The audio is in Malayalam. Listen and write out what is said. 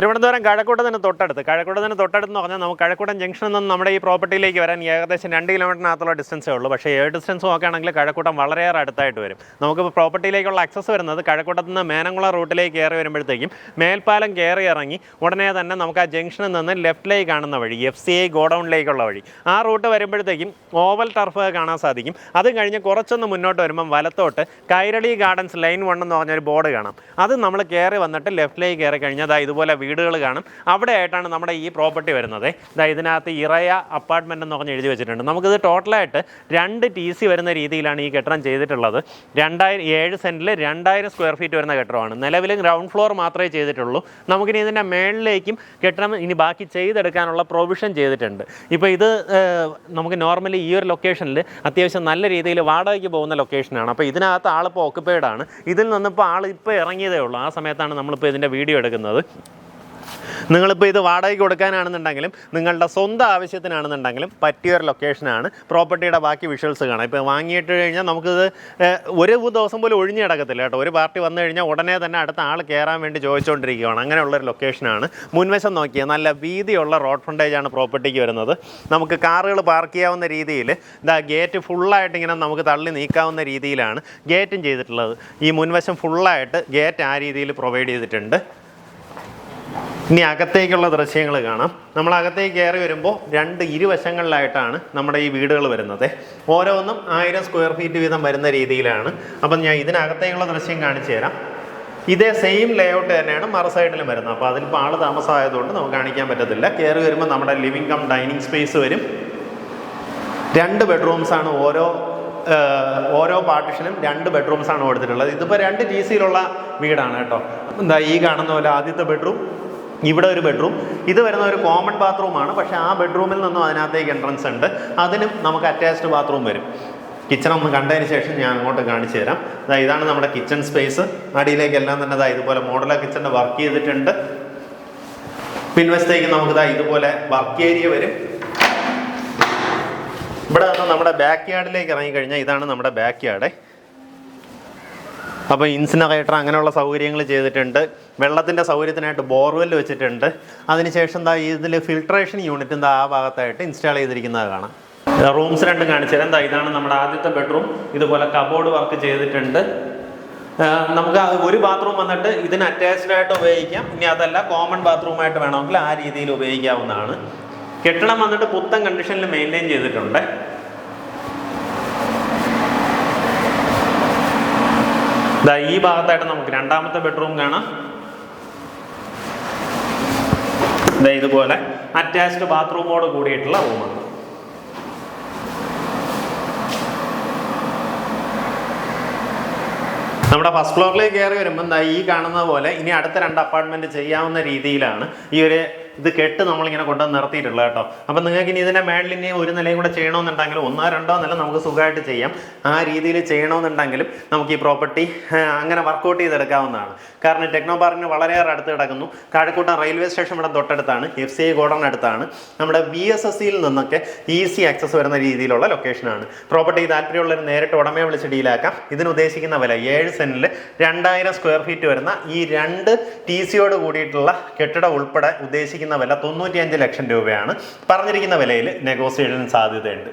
തിരുവനന്തപുരം കഴക്കൂട്ടത്തിന് തൊട്ടടുത്ത്. കഴക്കൂട്ടത്തിന് തൊട്ടടുത്ത് എന്ന് പറഞ്ഞാൽ നമുക്ക് കഴക്കൂട്ടം ജംഗ്ഷനിൽ നിന്ന് നമ്മുടെ ഈ പ്രോപ്പർട്ടിയിലേക്ക് വരാൻ ഏകദേശം രണ്ട് കിലോമീറ്ററിനകത്തുള്ള ഡിസ്റ്റൻസേ ഉള്ളൂ. പക്ഷേ ഏഴ് ഡിസ്റ്റൻസ് നോക്കുകയാണെങ്കിൽ കഴക്കൂട്ടം വളരെയേറെ അടുത്തായിട്ട് വരും. നമുക്ക് പ്രോപ്പർട്ടിയിലേക്കുള്ള ആക്സസ് വരുന്നത് കഴക്കൂട്ടത്ത് നിന്ന് മേനംകുള റൂട്ടിലേക്ക് കയറി വരുമ്പോഴത്തേക്കും മേൽപ്പാലം കയറി ഇറങ്ങി ഉടനെ തന്നെ നമുക്ക് ആ ജംഗ്ഷനിൽ നിന്ന് ലെഫ്റ്റിലേക്ക് കാണുന്ന വഴി എഫ് സി ഐ ഗോഡൗണിലേക്കുള്ള വഴി. ആ റൂട്ട് വരുമ്പോഴത്തേക്കും ഓവൽ ടർഫ് കാണാൻ സാധിക്കും. അത് കഴിഞ്ഞ് കുറച്ചൊന്ന് മുന്നോട്ട് വരുമ്പം വലത്തോട്ട് കൈരളി ഗാർഡൻസ് ലൈൻ വൺ എന്ന് പറഞ്ഞൊരു ബോർഡ് കാണാം. അത് നമ്മൾ കയറി വന്നിട്ട് ലെഫ്റ്റിലേക്ക് കയറി കഴിഞ്ഞാൽ ഇതുപോലെ വീടുകൾ കാണും. അവിടെ ആയിട്ടാണ് നമ്മുടെ ഈ പ്രോപ്പർട്ടി വരുന്നത്. ഇതാ ഇതിനകത്ത് ഇറയ അപ്പാർട്ട്മെന്റ് എന്ന് പറഞ്ഞ് എഴുതി വെച്ചിട്ടുണ്ട്. നമുക്കിത് ടോട്ടലായിട്ട് രണ്ട് ടി സി വരുന്ന രീതിയിലാണ് ഈ കെട്ടിടം ചെയ്തിട്ടുള്ളത്. രണ്ടായിരം ഏഴ് സെന്റിൽ രണ്ടായിരം സ്ക്വയർ ഫീറ്റ് വരുന്ന കെട്ടിടമാണ്. നിലവിൽ ഗ്രൗണ്ട് ഫ്ലോർ മാത്രമേ ചെയ്തിട്ടുള്ളൂ. നമുക്കിനി ഇതിന്റെ മേളിലേക്കും കെട്ടിടം ഇനി ബാക്കി ചെയ്തെടുക്കാനുള്ള പ്രൊവിഷൻ ചെയ്തിട്ടുണ്ട്. ഇപ്പോൾ ഇത് നമുക്ക് നോർമലി ഈ ഒരു ലൊക്കേഷനിൽ അത്യാവശ്യം നല്ല രീതിയിൽ വാടകയ്ക്ക് പോകുന്ന ലൊക്കേഷനാണ്. അപ്പോൾ ഇതിനകത്ത് ആളിപ്പോൾ ഓക്കുപ്പൈഡ് ആണ്. ഇതിൽ നിന്നിപ്പോൾ ആൾ ഇപ്പോൾ ഇറങ്ങിയതേ ഉള്ളൂ. ആ സമയത്താണ് നമ്മളിപ്പോൾ ഇതിന്റെ വീഡിയോ എടുക്കുന്നത്. നിങ്ങളിപ്പോൾ ഇത് വാടകയ്ക്ക് കൊടുക്കാനാണെന്നുണ്ടെങ്കിലും നിങ്ങളുടെ സ്വന്തം ആവശ്യത്തിനാണെന്നുണ്ടെങ്കിലും പറ്റിയൊരു ലൊക്കേഷനാണ് പ്രോപ്പർട്ടിയുടെ ബാക്കി വിഷ്വൽസ് കാണാം. ഇപ്പോൾ വാങ്ങിയിട്ട് കഴിഞ്ഞാൽ നമുക്കിത് ഒരു ദിവസം പോലും ഒഴിഞ്ഞു കിടക്കത്തില്ല കേട്ടോ. ഒരു പാർട്ടി വന്നു കഴിഞ്ഞാൽ ഉടനെ തന്നെ അടുത്ത ആൾ കയറാൻ വേണ്ടി ചോദിച്ചുകൊണ്ടിരിക്കുകയാണ് അങ്ങനെയുള്ളൊരു ലൊക്കേഷനാണ് മുൻവശം നോക്കിയാൽ നല്ല വീതിയുള്ള റോഡ് ഫ്രണ്ടേജാണ് പ്രോപ്പർട്ടിക്ക് വരുന്നത്. നമുക്ക് കാറുകൾ പാർക്ക് ചെയ്യാവുന്ന രീതിയിൽ ഇതാ ഗേറ്റ് ഫുള്ളായിട്ട് ഇങ്ങനെ നമുക്ക് തള്ളി നീക്കാവുന്ന രീതിയിലാണ് ഗേറ്റും ചെയ്തിട്ടുള്ളത്. ഈ മുൻവശം ഫുള്ളായിട്ട് ഗേറ്റ് ആ രീതിയിൽ പ്രൊവൈഡ് ചെയ്തിട്ടുണ്ട്. ഇനി അകത്തേക്കുള്ള ദൃശ്യങ്ങൾ കാണാം. നമ്മൾ അകത്തേക്ക് കയറി വരുമ്പോൾ രണ്ട് ഇരുവശങ്ങളിലായിട്ടാണ് നമ്മുടെ ഈ വീടുകൾ വരുന്നത്. ഓരോന്നും ആയിരം സ്ക്വയർ ഫീറ്റ് വീതം വരുന്ന രീതിയിലാണ്. അപ്പം ഞാൻ ഇതിനകത്തേക്കുള്ള ദൃശ്യം കാണിച്ചു തരാം. ഇതേ സെയിം ലേഔട്ട് തന്നെയാണ് മറ സൈഡിലും വരുന്നത്. അപ്പോൾ അതിലിപ്പോൾ ആൾ താമസമായതുകൊണ്ട് നമുക്ക് കാണിക്കാൻ പറ്റത്തില്ല. കയറി വരുമ്പോൾ നമ്മുടെ ലിവിംഗ് കം ഡൈനിങ് സ്പേസ് വരും. രണ്ട് ബെഡ്റൂംസാണ് ഓരോ ഓരോ പാർട്ടിഷനും രണ്ട് ബെഡ്റൂംസാണ് കൊടുത്തിട്ടുള്ളത്. ഇതിപ്പോൾ രണ്ട് ടി സിയിലുള്ള വീടാണ് കേട്ടോ. എന്താ ഈ കാണുന്ന പോലെ ആദ്യത്തെ ബെഡ്റൂം ഇവിടെ ഒരു ബെഡ്റൂം ഇത് വരുന്ന ഒരു കോമൺ ബാത്റൂമാണ് പക്ഷേ ആ ബെഡ്റൂമിൽ നിന്നും അതിനകത്തേക്ക് എൻട്രൻസ് ഉണ്ട്. അതിനും നമുക്ക് അറ്റാച്ച്ഡ് ബാത്റൂം വരും. കിച്ചൺ ഒന്ന് കണ്ടതിന് ശേഷം ഞാൻ അങ്ങോട്ട് കാണിച്ചു തരാം. ഇതാണ് നമ്മുടെ കിച്ചൺ സ്പേസ് അടിയിലേക്കെല്ലാം തന്നെ ദാ ഇതുപോലെ മോഡലർ കിച്ചണിന്റെ വർക്ക് ചെയ്തിട്ടുണ്ട്. പിൻവശത്തേക്ക് നമുക്ക് ഇതാ ഇതുപോലെ വർക്ക് ഏരിയ വരും. ഇവിടെ നമ്മുടെ ബാക്ക് യാർഡിലേക്ക് ഇറങ്ങിക്കഴിഞ്ഞാൽ ഇതാണ് നമ്മുടെ ബാക്ക് യാർഡ് അപ്പോൾ ഇൻസിനറേറ്റർ അങ്ങനെയുള്ള സൗകര്യങ്ങൾ ചെയ്തിട്ടുണ്ട്. വെള്ളത്തിന്റെ സൗകര്യത്തിനായിട്ട് ബോർവെൽ വെച്ചിട്ടുണ്ട്. അതിനുശേഷം എന്താ ഇതിൽ ഫിൽട്രേഷൻ യൂണിറ്റ് എന്താ ആ ഭാഗത്തായിട്ട് ഇൻസ്റ്റാൾ ചെയ്തിരിക്കുന്നത് കാണാം. റൂംസ് രണ്ടും കാണിച്ചു തരാം ദാ ഇതാണ് നമ്മുടെ ആദ്യത്തെ ബെഡ്റൂം. ഇതുപോലെ കബോർഡ് വർക്ക് ചെയ്തിട്ടുണ്ട്. നമുക്ക് ഒരു ബാത്റൂം വന്നിട്ട് ഇതിന് അറ്റാച്ച്ഡ് ആയിട്ട് ഉപയോഗിക്കാം. ഇനി അതല്ല കോമൺ ബാത്റൂമായിട്ട് വേണമെങ്കിൽ ആ രീതിയിൽ ഉപയോഗിക്കാവുന്നതാണ്. കെട്ടിടം വന്നിട്ട് പുത്തൻ കണ്ടീഷനിൽ മെയിന്റെയിൻ ചെയ്തിട്ടുണ്ട്. ദാ ഈ ഭാഗത്തായിട്ട് നമുക്ക് രണ്ടാമത്തെ ബെഡ്റൂം കാണാം. ദാ ഇതുപോലെ അറ്റാച്ച്ഡ് ബാത്റൂമോട് കൂടിയിട്ടുള്ള റൂമാണ് നമ്മുടെ ഫസ്റ്റ് ഫ്ലോറിലേക്ക് കയറി വരുമ്പോൾ ഈ കാണുന്ന പോലെ ഇനി അടുത്ത രണ്ട് അപ്പാർട്ട്മെന്റ് ചെയ്യാവുന്ന രീതിയിലാണ് ഈ ഒരു ഇത് കെട്ട് നമ്മളിങ്ങനെ കൊണ്ടുവന്ന് നിർത്തിയിട്ടുള്ളത് കേട്ടോ. അപ്പം നിങ്ങൾക്ക് ഇനി ഇതിന്റെ മേളിൽ ഇനി ഒരു നിലയും കൂടെ ചെയ്യണമെന്നുണ്ടെങ്കിൽ ഒന്നോ രണ്ടോ നില നമുക്ക് സുഖമായിട്ട് ചെയ്യാം. ആ രീതിയിൽ ചെയ്യണമെന്നുണ്ടെങ്കിലും നമുക്ക് ഈ പ്രോപ്പർട്ടി അങ്ങനെ വർക്കൗട്ട് ചെയ്തെടുക്കാവുന്നതാണ്. കാരണം ടെക്നോ പാർക്കിന് വളരെയേറെ അടുത്ത് കിടക്കുന്നു. കാഴക്കൂട്ടം റെയിൽവേ സ്റ്റേഷൻ ഇവിടെ തൊട്ടടുത്താണ്. എഫ് സി ഐ ഗോഡൗൺ അടുത്താണ്. നമ്മുടെ ബി എസ് എസ് സിയിൽ നിന്നൊക്കെ ഈസി ആക്സസ് വരുന്ന രീതിയിലുള്ള ലൊക്കേഷനാണ്. പ്രോപ്പർട്ടി താല്പര്യമുള്ളവർ നേരിട്ട് ഉടമയെ വിളിച്ച് ഡീലാക്കാം. ഇതിന് ഉദ്ദേശിക്കുന്ന വില ഏഴ് സെന്റിൽ രണ്ടായിരം സ്ക്വയർ ഫീറ്റ് വരുന്ന ഈ രണ്ട് ടി സിയോട് കൂടിയിട്ടുള്ള കെട്ടിടം ഉൾപ്പെടെ ഉദ്ദേശിക്കുന്ന വില തൊണ്ണൂറ്റിയഞ്ച് ലക്ഷം രൂപയാണ്. പറഞ്ഞിരിക്കുന്ന വിലയിൽ നെഗോസിയേഷൻ സാധ്യതയുണ്ട്.